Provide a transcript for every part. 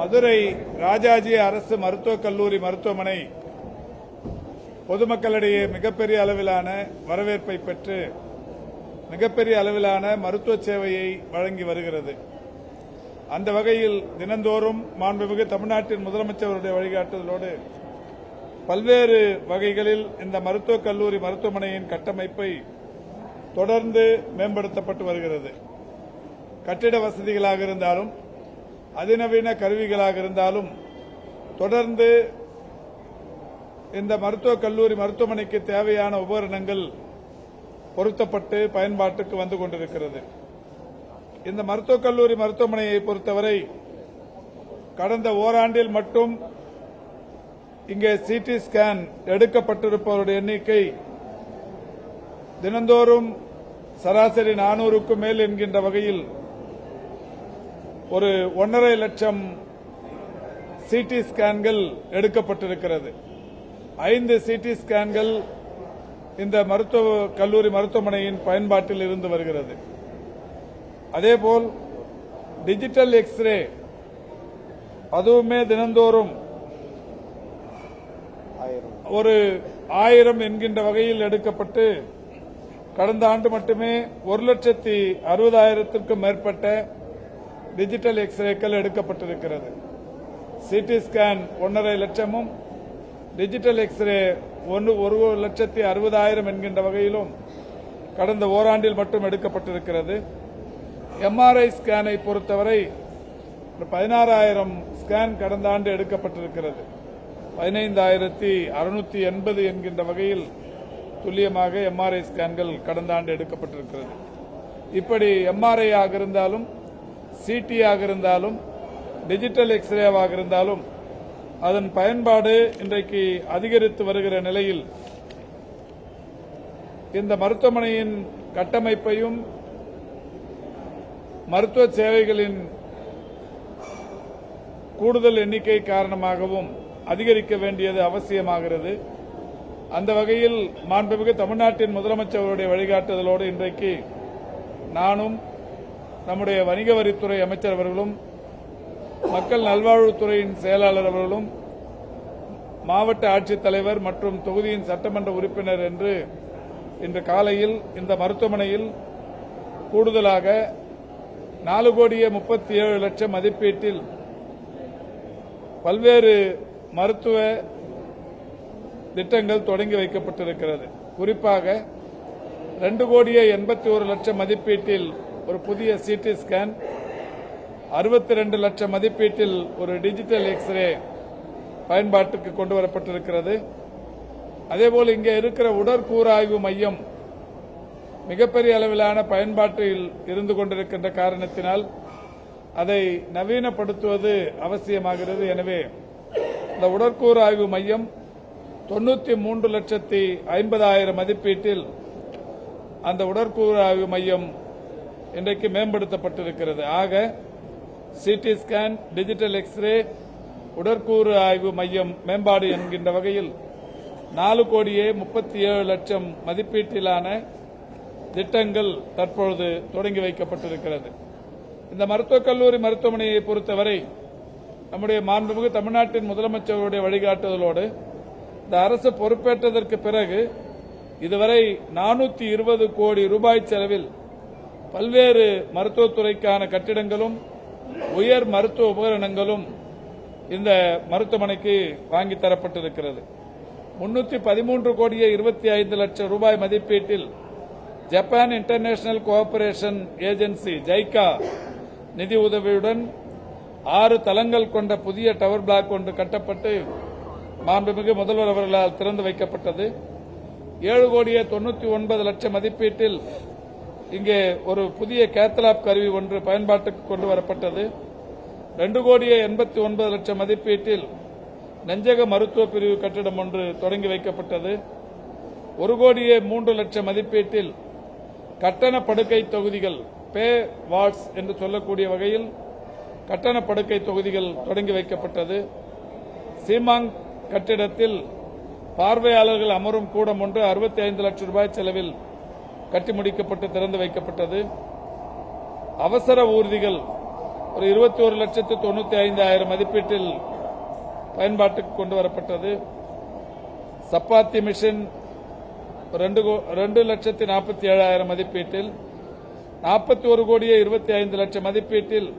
மதுரை ராஜாஜி அரசு மருத்துவக் கல்லூரி மருத்துவமனை பொதுமக்களிடையே மிகப்பெரிய அளவிலான வரவேற்பை பெற்று மிகப்பெரிய அளவிலான மருத்துவ சேவையை வழங்கி வருகிறது. அந்த வகையில் தினந்தோறும் மாண்புமிகு தமிழ்நாட்டின் முதலமைச்சருடைய வழிகாட்டுதலோடு பல்வேறு வகைகளில் இந்த மருத்துவக் கல்லூரி மருத்துவமனையின் கட்டமைப்பை தொடர்ந்து மேம்படுத்தப்பட்டு வருகிறது. கட்டிட வசதிகளாக இருந்தாலும் அதிநவீன கருவிகளாக இருந்தாலும் தொடர்ந்து இந்த மருத்துவக் கல்லூரி மருத்துவமனைக்கு தேவையான உபகரணங்கள் பொருத்தப்பட்டு பயன்பாட்டுக்கு வந்து கொண்டிருக்கிறது. இந்த மருத்துவக் கல்லூரி மருத்துவமனையை பொறுத்தவரை கடந்த ஓராண்டில் மட்டும் இங்கே சிடி ஸ்கேன் எடுக்கப்பட்டிருப்பவருடைய எண்ணிக்கை தினந்தோறும் சராசரி நானூறுக்கும் மேல் என்கின்ற வகையில் ஒரு ஒன்றரை லட்சம் சிடி ஸ்கேன்கள் எடுக்கப்பட்டிருக்கிறது. ஐந்து சிடி ஸ்கேன்கள் இந்த மருத்துவ கல்லூரி மருத்துவமனையின் பயன்பாட்டில் இருந்து வருகிறது. அதேபோல் டிஜிட்டல் எக்ஸ்ரே அதுவுமே தினந்தோறும் ஒரு ஆயிரம் என்கின்ற வகையில் எடுக்கப்பட்டு கடந்த ஆண்டு மட்டுமே ஒரு லட்சத்தி அறுபதாயிரத்திற்கும் மேற்பட்ட டிஜிட்டல் எக்ஸ்ரேக்கள் எடுக்கப்பட்டிருக்கிறது. சிடி ஸ்கேன் ஒன்றரை லட்சமும் டிஜிட்டல் எக்ஸ்ரே ஒன்று ஒரு லட்சத்தி அறுபதாயிரம் என்கின்ற வகையிலும் கடந்த ஓராண்டில் மட்டும் எடுக்கப்பட்டிருக்கிறது. எம்ஆர்ஐ ஸ்கேனை பொறுத்தவரை பதினாறாயிரம் ஸ்கேன் கடந்த ஆண்டு எடுக்கப்பட்டிருக்கிறது. பதினைந்தாயிரத்தி அறுநூத்தி எண்பது என்கின்ற வகையில் துல்லியமாக எம்ஆர்ஐ ஸ்கேன்கள் கடந்த ஆண்டு எடுக்கப்பட்டிருக்கிறது. இப்படி எம்ஆர்ஐ ஆக இருந்தாலும் சிடி ஆக இருந்தாலும் டிஜிட்டல் எக்ஸ்ரேவாக இருந்தாலும் அதன் பயன்பாடு இன்றைக்கு அதிகரித்து வருகிற நிலையில் இந்த மருத்துவமனையின் கட்டமைப்பையும் மருத்துவ சேவைகளின் கூடுதல் எண்ணிக்கை காரணமாகவும் அதிகரிக்க வேண்டியது அவசியமாகிறது. அந்த வகையில் மாண்புமிகு தமிழ்நாட்டின் முதலமைச்சருடைய வழிகாட்டுதலோடு இன்றைக்கு நானும் நம்முடைய வணிக வரித்துறை அமைச்சர் அவர்களும் மக்கள் நல்வாழ்வுத்துறையின் செயலாளர் அவர்களும் மாவட்ட ஆட்சித்தலைவர் மற்றும் தொகுதியின் சட்டமன்ற உறுப்பினர் என்று இன்று காலையில் இந்த மருத்துவமனையில் கூடுதலாக நாலு கோடியே முப்பத்தி ஏழு லட்சம் மதிப்பீட்டில் பல்வேறு மருத்துவ திட்டங்கள் தொடங்கி வைக்கப்பட்டிருக்கிறது. குறிப்பாக ரெண்டு கோடியே எண்பத்தி ஒரு லட்சம் மதிப்பீட்டில் ஒரு புதிய சிடி ஸ்கேன் அறுபத்தி ரெண்டு லட்சம் மதிப்பீட்டில் ஒரு டிஜிட்டல் எக்ஸ்ரே பயன்பாட்டுக்கு கொண்டு வரப்பட்டிருக்கிறது. அதேபோல் இங்கே இருக்கிற உடற்கூறாய்வு மையம் மிகப்பெரிய அளவிலான பயன்பாட்டில் இருந்து கொண்டிருக்கின்ற காரணத்தினால் அதை நவீனப்படுத்துவது அவசியமாகிறது. எனவே இந்த உடற்கூறு ஆய்வு மையம் தொண்ணூற்றி மூன்று லட்சத்தி ஐம்பதாயிரம் மதிப்பீட்டில் அந்த உடற்கூறு ஆய்வு மையம் இன்றைக்கு மேம்படுத்தப்பட்டிருக்கிறது. ஆக சிடி ஸ்கேன் டிஜிட்டல் எக்ஸ்ரே உடற்கூறு ஆய்வு மையம் மேம்பாடு என்கின்ற வகையில் நாலு கோடியே முப்பத்தி ஏழு லட்சம் மதிப்பீட்டிலான திட்டங்கள் தற்பொழுது தொடங்கி வைக்கப்பட்டிருக்கிறது. இந்த மருத்துவக் கல்லூரி மருத்துவமனையை பொறுத்தவரை நம்முடைய மாண்புமிகு தமிழ்நாட்டின் முதலமைச்சருடைய வழிகாட்டுதலோடு இந்த அரசு பொறுப்பேற்றதற்கு பிறகு இதுவரை நானூத்தி இருபது கோடி ரூபாய் செலவில் பல்வேறு மருத்துவத்துறைக்கான கட்டிடங்களும் உயர் மருத்துவ உபகரணங்களும் இந்த மருத்துவமனைக்கு வாங்கி தரப்பட்டிருக்கிறது. முன்னூத்தி பதிமூன்று கோடியே இருபத்தி ஐந்து லட்சம் ரூபாய் மதிப்பீட்டில் Japan international cooperation agency JICA நிதி உதவியுடன் ஆறு தளங்கள் கொண்ட புதிய டவர் பிளாக் ஒன்று கட்டப்பட்டு மாண்புமிகு முதல்வர் அவர்களால் திறந்து வைக்கப்பட்டது. ஏழு கோடியே தொண்ணூத்தி ஒன்பது லட்சம் மதிப்பீட்டில் இங்கே ஒரு புதிய கேத்தலாப் கருவி ஒன்று பயன்பாட்டுக்கு கொண்டு வரப்பட்டது. ரெண்டு கோடியே எண்பத்தி ஒன்பது லட்சம் மதிப்பீட்டில் நெஞ்சக மருத்துவ பிரிவு கட்டிடம் ஒன்று தொடங்கி வைக்கப்பட்டது. ஒரு கோடியே மூன்று லட்சம் மதிப்பீட்டில் கட்டண படுக்கை தொகுதிகள் பே வார்ட்ஸ் என்று சொல்லக்கூடிய வகையில் கட்டண படுக்கை தொகுதிகள் தொடங்கி வைக்கப்பட்டது. சீமாங் கட்டிடத்தில் பார்வையாளர்கள் அமரும் கூடம் ஒன்று அறுபத்தி ஐந்து லட்சம் ரூபாய் செலவில் கட்டி முடிக்கப்பட்டு திறந்து வைக்கப்பட்டது. அவசர ஊர்திகள் ஒரு இருபத்தி ஒரு லட்சத்து தொண்ணூத்தி ஐந்தாயிரம் மதிப்பீட்டில் பயன்பாட்டுக்கு கொண்டு வரப்பட்டது. சப்பாத்தி மிஷின் ரெண்டு கோ- ரெண்டு லட்சத்தி நாற்பத்தி ஏழாயிரம் மதிப்பீட்டில் நாற்பத்தி ஒரு கோடியே இருபத்தி ஐந்து லட்சம் மதிப்பீட்டில்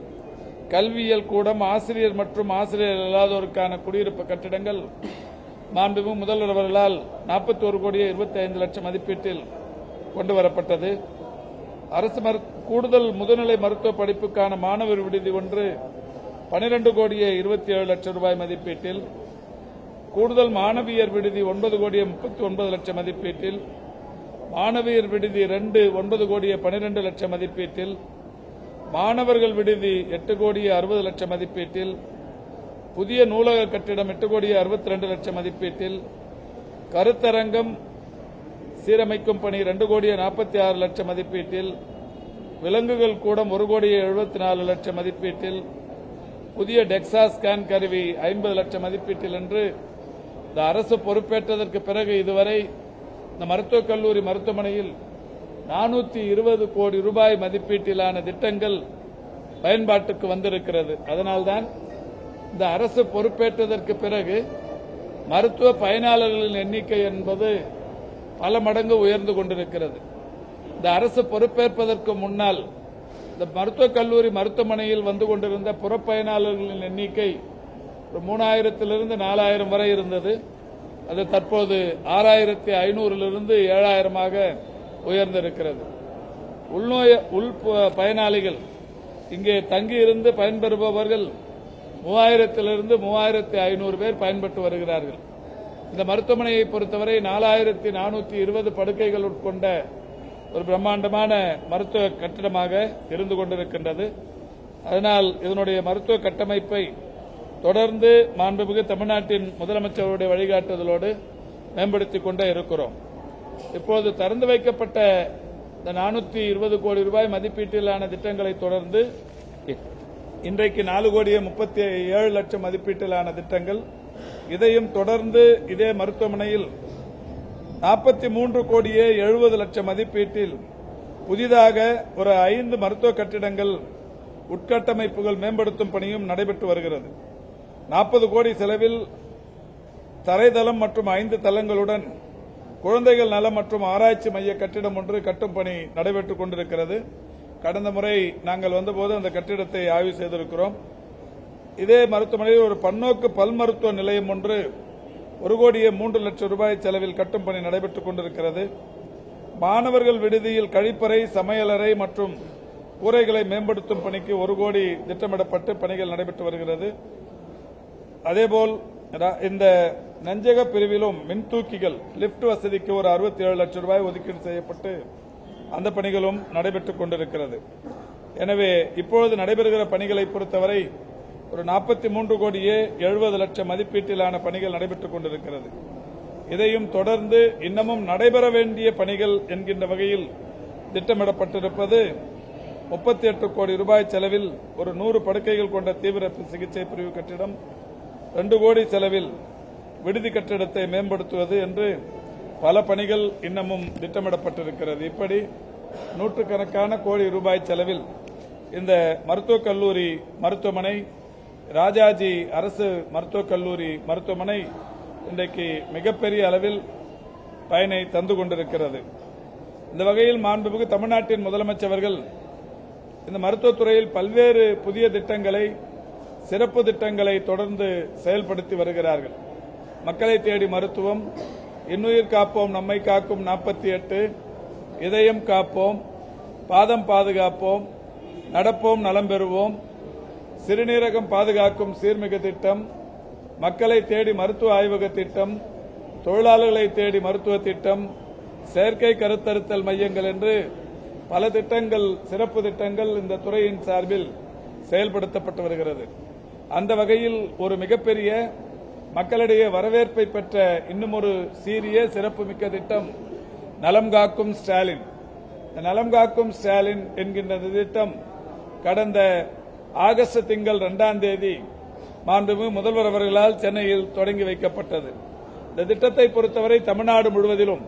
கல்வியியல் கூடம் ஆசிரியர் மற்றும் ஆசிரியர் இல்லாதோருக்கான குடியிருப்பு கட்டிடங்கள். மாண்புமிகு முதல்வர் அவர்களால் நாற்பத்தி ஒரு கோடியே இருபத்தி ஐந்து லட்சம் மதிப்பீட்டில் கொண்டு வரப்பட்டது. அரசு கூடுதல் முதுநிலை மருத்துவ படிப்புக்கான மாணவர் விடுதி ஒன்று பனிரெண்டு கோடியே இருபத்தி ஏழு லட்சம் ரூபாய் மதிப்பீட்டில் கூடுதல் மாணவியர் விடுதி ஒன்பது கோடியே முப்பத்தி ஒன்பது லட்சம் மதிப்பீட்டில் மாணவியர் விடுதி ரெண்டு ஒன்பது கோடியே பனிரெண்டு லட்சம் மதிப்பீட்டில் மாணவர்கள் விடுதி எட்டு கோடியே அறுபது லட்சம் மதிப்பீட்டில் புதிய நூலக கட்டிடம் எட்டு கோடியே அறுபத்தி ரெண்டு லட்சம் மதிப்பீட்டில் கருத்தரங்கம் சீரமைக்கும் பணி ரெண்டு கோடியே நாற்பத்தி ஆறு லட்சம் மதிப்பீட்டில் விலங்குகள் கூடம் ஒரு கோடியே எழுபத்தி நாலு லட்சம் மதிப்பீட்டில் புதிய டெக்ஸா ஸ்கேன் கருவி ஐம்பது லட்சம் மதிப்பீட்டில் என்று இந்த அரசு பொறுப்பேற்றதற்கு பிறகு இதுவரை இந்த மருத்துவக் கல்லூரி மருத்துவமனையில் நானூத்தி இருபது கோடி ரூபாய் மதிப்பீட்டிலான திட்டங்கள் பயன்பாட்டுக்கு வந்திருக்கிறது. அதனால்தான் இந்த அரசு பொறுப்பேற்றதற்கு பிறகு மருத்துவ பயனாளர்களின் எண்ணிக்கை என்பது பல மடங்கு உயர்ந்து கொண்டிருக்கிறது. இந்த அரசு பொறுப்பேற்பதற்கு முன்னால் இந்த மருத்துவக் கல்லூரி மருத்துவமனையில் வந்து கொண்டிருந்த புறப்பயனாளர்களின் எண்ணிக்கை ஒரு மூணாயிரத்திலிருந்து நாலாயிரம் வரை இருந்தது. அது தற்போது ஆறாயிரத்தி ஐநூறிலிருந்து ஏழாயிரமாக உயர்ந்திருக்கிறது. உள்நோய உள் பயனாளிகள் இங்கே தங்கியிருந்து பயன்பெறுபவர்கள் மூவாயிரத்திலிருந்து மூவாயிரத்தி ஐநூறு பேர் பயன்பட்டு வருகிறார்கள். இந்த மருத்துவமனையை பொறுத்தவரை நாலாயிரத்தி நானூற்றி இருபது படுக்கைகள் உட்கொண்ட ஒரு பிரம்மாண்டமான மருத்துவ கட்டிடமாக இருந்து கொண்டிருக்கின்றது. அதனால் இதனுடைய மருத்துவ கட்டமைப்பை தொடர்ந்து மாண்புமிகு தமிழ்நாட்டின் முதலமைச்சருடைய வழிகாட்டுதலோடு மேம்படுத்திக் கொண்டே இருக்கிறோம். இப்போது திறந்து வைக்கப்பட்ட இந்த நானூற்றி இருபது கோடி ரூபாய் மதிப்பீட்டிலான திட்டங்களை தொடர்ந்து இன்றைக்கு நாலு கோடியே முப்பத்தி ஏழு லட்சம் மதிப்பீட்டிலான திட்டங்கள் இதையும் தொடர்ந்து இதே மருத்துவமனையில் நாற்பத்தி மூன்று கோடியே எழுபது லட்சம் மதிப்பீட்டில் புதிதாக ஒரு ஐந்து மருத்துவ கட்டிடங்கள் உட்கட்டமைப்புகள் மேம்படுத்தும் பணியும் நடைபெற்று வருகிறது. நாற்பது கோடி செலவில் தரைதளம் மற்றும் ஐந்து தளங்களுடன் குழந்தைகள் நலம் மற்றும் ஆராய்ச்சி மைய கட்டிடம் ஒன்று கட்டும் பணி நடைபெற்றுக் கொண்டிருக்கிறது. கடந்த முறை நாங்கள் வந்தபோது அந்த கட்டிடத்தை ஆய்வு செய்திருக்கிறோம். இதே மருத்துவமனையில் ஒரு பன்னோக்கு பல் மருத்துவ நிலையம் ஒன்று ஒரு கோடியே மூன்று லட்சம் ரூபாய் செலவில் கட்டும் பணி நடைபெற்றுக் கொண்டிருக்கிறது. மாணவர்கள் விடுதியில் கழிப்பறை சமையலறை மற்றும் கூரைகளை மேம்படுத்தும் பணிக்கு ஒரு கோடி திட்டமிடப்பட்டு பணிகள் நடைபெற்று வருகிறது. அதேபோல் இந்த நஞ்சக பிரிவிலும் மின்தூக்கிகள் லிப்ட் வசதிக்கு ஒரு அறுபத்தி ஏழு லட்சம் ரூபாய் ஒதுக்கீடு செய்யப்பட்டு அந்த பணிகளும் நடைபெற்றுக் கொண்டிருக்கிறது. எனவே இப்பொழுது நடைபெறுகிற பணிகளை பொறுத்தவரை ஒரு நாற்பத்தி மூன்று கோடியே எழுபது லட்சம் மதிப்பீட்டிலான பணிகள் நடைபெற்றுக் கொண்டிருக்கிறது. இதையும் தொடர்ந்து இன்னமும் நடைபெற வேண்டிய பணிகள் என்கின்ற வகையில் திட்டமிடப்பட்டிருப்பது முப்பத்தி எட்டு கோடி ரூபாய் செலவில் ஒரு நூறு படுக்கைகள் கொண்ட தீவிர சிகிச்சை பிரிவு கட்டிடம் ரெண்டு கோடி செலவில் விடுதி கட்டிடத்தை மேம்படுத்துவது என்று பல பணிகள் இன்னமும் திட்டமிடப்பட்டிருக்கிறது. இப்படி நூற்றுக்கணக்கான கோடி ரூபாய் செலவில் இந்த மருத்துவக் கல்லூரி மருத்துவமனை ராஜாஜி அரசு மருத்துவக் கல்லூரி மருத்துவமனை இன்றைக்கு மிகப்பெரிய அளவில் பயனை தந்து கொண்டிருக்கிறது. இந்த வகையில் மாண்புமிகு தமிழ்நாட்டின் முதலமைச்சர்கள் இந்த மருத்துவத்துறையில் பல்வேறு புதிய திட்டங்களை சிறப்பு திட்டங்களை தொடர்ந்து செயல்படுத்தி வருகிறார்கள். மக்களை தேடி மருத்துவம் இன்னுயிர் காப்போம் நம்மை காக்கும் நாற்பத்தி எட்டு இதயம் காப்போம் பாதம் பாதுகாப்போம் நடப்போம் நலம் பெறுவோம் சிறுநீரகம் பாதுகாக்கும் சீர்மிகு திட்டம் மக்களை தேடி மருத்துவ ஆய்வக திட்டம் தொழிலாளர்களை தேடி மருத்துவ திட்டம் செயற்கை கருத்தருத்தல் மையங்கள் என்று பல திட்டங்கள் சிறப்பு திட்டங்கள் இந்த துறையின் சார்பில் செயல்படுத்தப்பட்டு வருகிறது. அந்த வகையில் ஒரு மிகப்பெரிய மக்களிடையே வரவேற்பை பெற்ற இன்னும் ஒரு சீரிய சிறப்புமிக்க திட்டம் நலம் காக்கும் ஸ்டாலின். நலம் காக்கும் ஸ்டாலின் என்கின்ற திட்டம் கடந்த ஆகஸ்ட் திங்கள் இரண்டாம் தேதி மாண்புமிகு முதல்வர் அவர்களால் சென்னையில் தொடங்கி வைக்கப்பட்டது. இந்த திட்டத்தை பொறுத்தவரை தமிழ்நாடு முழுவதிலும்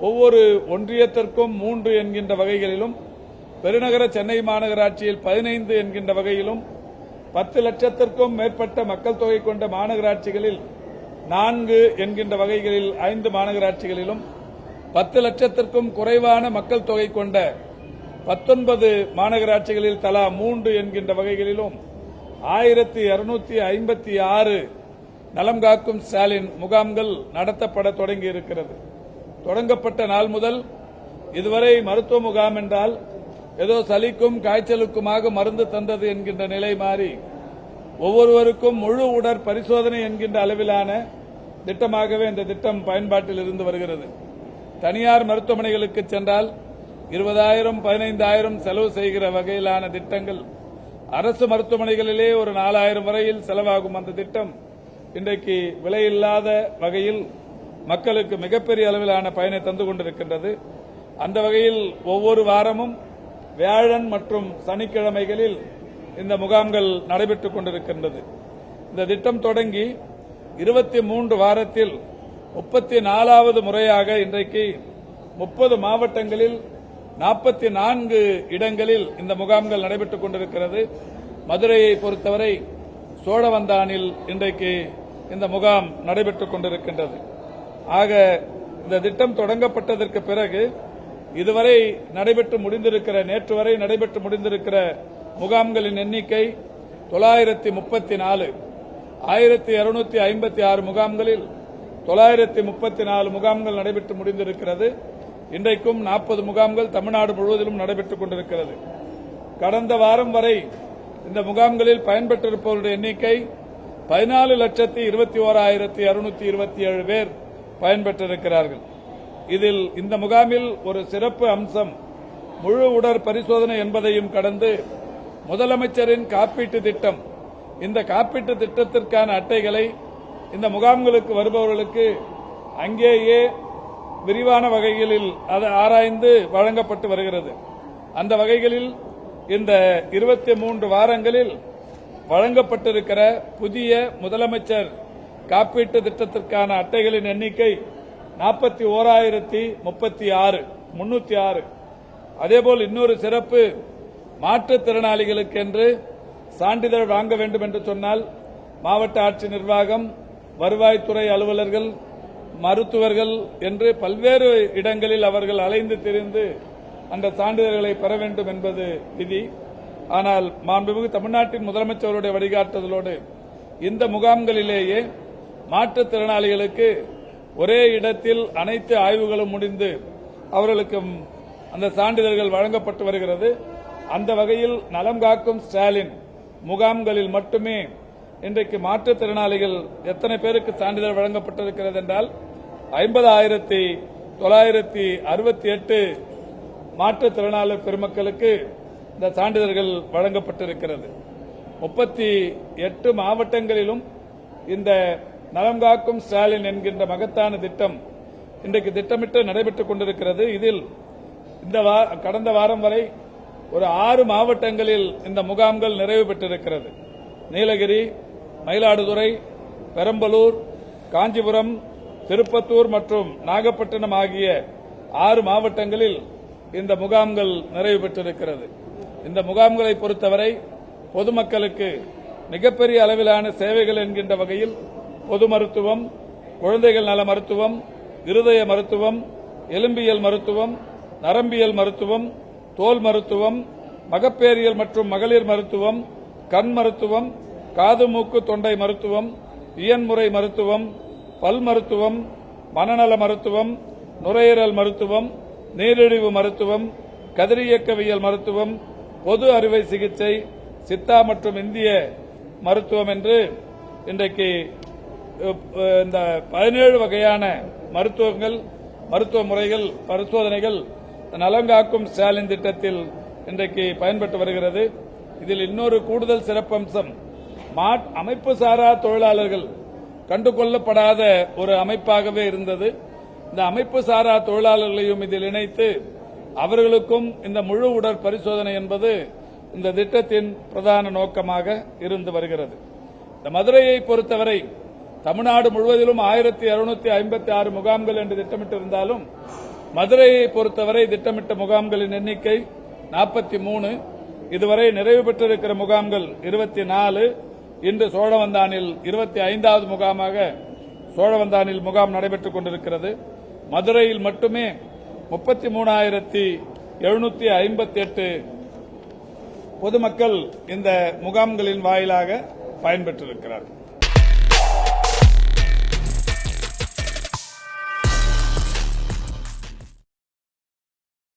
ஒவ்வொரு ஒன்றியத்திற்கும் மூன்று என்கின்ற வகைகளிலும் பெருநகர சென்னை மாநகராட்சியில் பதினைந்து என்கின்ற வகையிலும் பத்து லட்சத்திற்கும் மேற்பட்ட மக்கள் தொகை கொண்ட மாநகராட்சிகளில் நான்கு என்கின்ற வகைகளில் ஐந்து மாநகராட்சிகளிலும் பத்து லட்சத்திற்கும் குறைவான மக்கள் தொகை கொண்ட பத்தொன்பது மாநகராட்சிகளில் தலா மூன்று என்கின்ற வகைகளிலும் ஆயிரத்தி இருநூத்தி ஐம்பத்தி ஆறு நலம் காக்கும் ஸ்டாலின் முகாம்கள் நடத்தப்பட தொடங்கி இருக்கிறது தொடங்கப்பட்ட நாள் முதல் இதுவரை மருத்துவ முகாம் என்றால் ஏதோ சளிக்கும் காய்ச்சலுக்குமாக மருந்து தந்தது என்கின்ற நிலை மாறி ஒவ்வொருவருக்கும் முழு உடற் பரிசோதனை என்கின்ற அளவிலான திட்டமாகவே இந்த திட்டம் பயன்பாட்டில் இருந்து வருகிறது. தனியார் மருத்துவமனைகளுக்கு சென்றால் இருபதாயிரம் பதினைந்தாயிரம் செலவு செய்கிற வகையிலான திட்டங்கள். அரசு மருத்துவமனைகளிலே ஒரு நாலாயிரம் வரையில் செலவாகும் அந்த திட்டம். இன்றைக்கு விலையில்லாத வகையில் மக்களுக்கு மிகப்பெரிய அளவிலான பயனை தந்து கொண்டிருக்கின்றது. அந்த வகையில் ஒவ்வொரு வாரமும் வியாழன் மற்றும் சனிக்கிழமைகளில் இந்த முகாம்கள் நடைபெற்றுக் கொண்டிருக்கின்றது. இந்த திட்டம் தொடங்கி இருபத்தி மூன்று வாரத்தில் முப்பத்தி நாலாவது முறையாக இன்றைக்கு முப்பது மாவட்டங்களில் நாற்பத்தி நான்கு இடங்களில் இந்த முகாம்கள் நடைபெற்றுக் கொண்டிருக்கிறது. மதுரையை பொறுத்தவரை சோழவந்தானில் இன்றைக்கு இந்த முகாம் நடைபெற்றுக் கொண்டிருக்கின்றது. ஆக இந்த திட்டம் தொடங்கப்பட்டதற்கு பிறகு இதுவரை நடைபெற்று முடிந்திருக்கிற நேற்று வரை நடைபெற்று முடிந்திருக்கிற முகாம்களின் எண்ணிக்கை தொள்ளாயிரத்தி முப்பத்தி நாலு ஆயிரத்தி இருநூத்தி ஐம்பத்தி ஆறு முகாம்களில் தொள்ளாயிரத்தி முப்பத்தி நாலு முகாம்கள் நடைபெற்று முடிந்திருக்கிறது. இன்றைக்கும் நாற்பது முகாம்கள் தமிழ்நாடு முழுவதிலும் நடைபெற்றுக் கொண்டிருக்கிறது. கடந்த வாரம் வரை இந்த முகாம்களில் பயன்பெற்றிருப்பவருடைய எண்ணிக்கை பதினாலு லட்சத்தி இருபத்தி ஓராயிரத்தி அறுநூத்தி இருபத்தி ஏழு பேர் பயன்பெற்றிருக்கிறார்கள். இதில் இந்த முகாமில் ஒரு சிறப்பு அம்சம் முழு உடற் பரிசோதனை என்பதையும் கடந்து முதலமைச்சரின் காப்பீட்டு திட்டம் இந்த காப்பீட்டு திட்டத்திற்கான அட்டைகளை இந்த முகாம்களுக்கு வருபவர்களுக்கு அங்கேயே விரிவான வகைகளில் அது ஆராய்ந்து வழங்கப்பட்டு வருகிறது. அந்த வகைகளில் இந்த இருபத்தி மூன்று வாரங்களில் வழங்கப்பட்டிருக்கிற புதிய முதலமைச்சர் காப்பீட்டு திட்டத்திற்கான அட்டைகளின் எண்ணிக்கை நாற்பத்தி ஓராயிரத்தி முப்பத்தி ஆறு முன்னூத்தி ஆறு. அதேபோல் இன்னொரு சிறப்பு மாற்றுத்திறனாளிகளுக்கு என்று சான்றிதழ் வாங்க வேண்டும் என்று சொன்னால் மாவட்ட ஆட்சி நிர்வாகம் வருவாய்த்துறை அலுவலர்கள் மருத்துவர்கள் என்று பல்வேறு இடங்களில் அவர்கள் அலைந்து திரிந்து அந்த சான்றிதழ்களை பெற வேண்டும் என்பது விதி. ஆனால் மாண்புமிகு தமிழ்நாட்டின் முதலமைச்சருடைய வழிகாட்டுதலோடு இந்த முகாம்களிலேயே மாற்றுத்திறனாளிகளுக்கு ஒரே இடத்தில் அனைத்து ஆய்வுகளும் முடிந்து அவர்களுக்கு அந்த சான்றிதழ்கள் வழங்கப்பட்டு வருகிறது. அந்த வகையில் நலம் காக்கும் ஸ்டாலின் முகாம்களில் மட்டுமே இன்றைக்கு மாற்றுத்திறனாளிகள் எத்தனை பேருக்கு சான்றிதழ் வழங்கப்பட்டிருக்கிறது என்றால் ஐம்பதாயிரத்தி தொள்ளாயிரத்தி அறுபத்தி எட்டு மாற்றுத்திறனாளர் பெருமக்களுக்கு இந்த சான்றிதழ்கள் வழங்கப்பட்டிருக்கிறது. முப்பத்தி எட்டு மாவட்டங்களிலும் இந்த நலம் காக்கும் ஸ்டாலின் என்கின்ற மகத்தான திட்டம் இன்றைக்கு திட்டமிட்டு நடைபெற்றுக் கொண்டிருக்கிறது. இதில் இந்த வா- கடந்த வாரம் வரை ஒரு ஆறு மாவட்டங்களில் இந்த முகாம்கள் நிறைவு பெற்றிருக்கிறது. நீலகிரி மயிலாடுதுறை பெரம்பலூர் காஞ்சிபுரம் திருப்பத்தூர் மற்றும் நாகப்பட்டினம் ஆகிய ஆறு மாவட்டங்களில் இந்த முகாம்கள் நிறைவு பெற்றிருக்கிறது. இந்த முகாம்களை பொறுத்தவரை பொதுமக்களுக்கு மிகப்பெரிய அளவிலான சேவைகள் என்கின்ற வகையில் பொது மருத்துவம் குழந்தைகள் நல மருத்துவம் இருதய மருத்துவம் எலும்பியல் மருத்துவம் நரம்பியல் மருத்துவம் தோல் மருத்துவம் மகப்பேறியல் மற்றும் மகளிர் மருத்துவம் கண் மருத்துவம் காது மூக்கு தொண்டை மருத்துவம் இயன்முறை மருத்துவம் பல் மருத்துவம் மனநல மருத்துவம் நுரையீரல் மருத்துவம் நீரிழிவு மருத்துவம் கதிரியக்கவியல் மருத்துவம் பொது அறுவை சிகிச்சை சித்தா மற்றும் இந்திய மருத்துவம் என்று இன்றைக்கு இந்த பதினேழு வகையான மருத்துவங்கள் மருத்துவ முறைகள் பரிசோதனைகள் நலங்காக்கும் ஸ்டாலின் திட்டத்தில் இன்றைக்கு பயன்பட்டு வருகிறது. இதில் இன்னொரு கூடுதல் சிறப்பம்சம் அமைப்பு சாரா தொழிலாளர்கள் கண்டுகொள்ளப்படாத ஒரு அமைப்பாகவே இருந்தது. இந்த அமைப்பு சாரா தொழிலாளர்களையும் இதில் இணைத்து அவர்களுக்கும் இந்த முழு உடற் பரிசோதனை என்பது இந்த திட்டத்தின் பிரதான நோக்கமாக இருந்து வருகிறது. இந்த மதுரையை பொறுத்தவரை தமிழ்நாடு முழுவதிலும் ஆயிரத்தி இருநூத்தி ஐம்பத்தி ஆறு முகாம்கள் என்று திட்டமிட்டிருந்தாலும் மதுரையை பொறுத்தவரை திட்டமிட்ட முகாம்களின் எண்ணிக்கை நாற்பத்தி மூணு. இதுவரை நிறைவு பெற்றிருக்கிற முகாம்கள் இருபத்தி நாலு. இன்று சோழவந்தானில் இருபத்தி ஐந்தாவது முகாமாக சோழவந்தானில் முகாம் நடைபெற்றுக் கொண்டிருக்கிறது. மதுரையில் மட்டுமே முப்பத்தி மூணாயிரத்தி எழுநூத்தி ஐம்பத்தி எட்டு பொதுமக்கள் இந்த முகாம்களின் வாயிலாக பயன்பெற்றிருக்கிறார்கள்.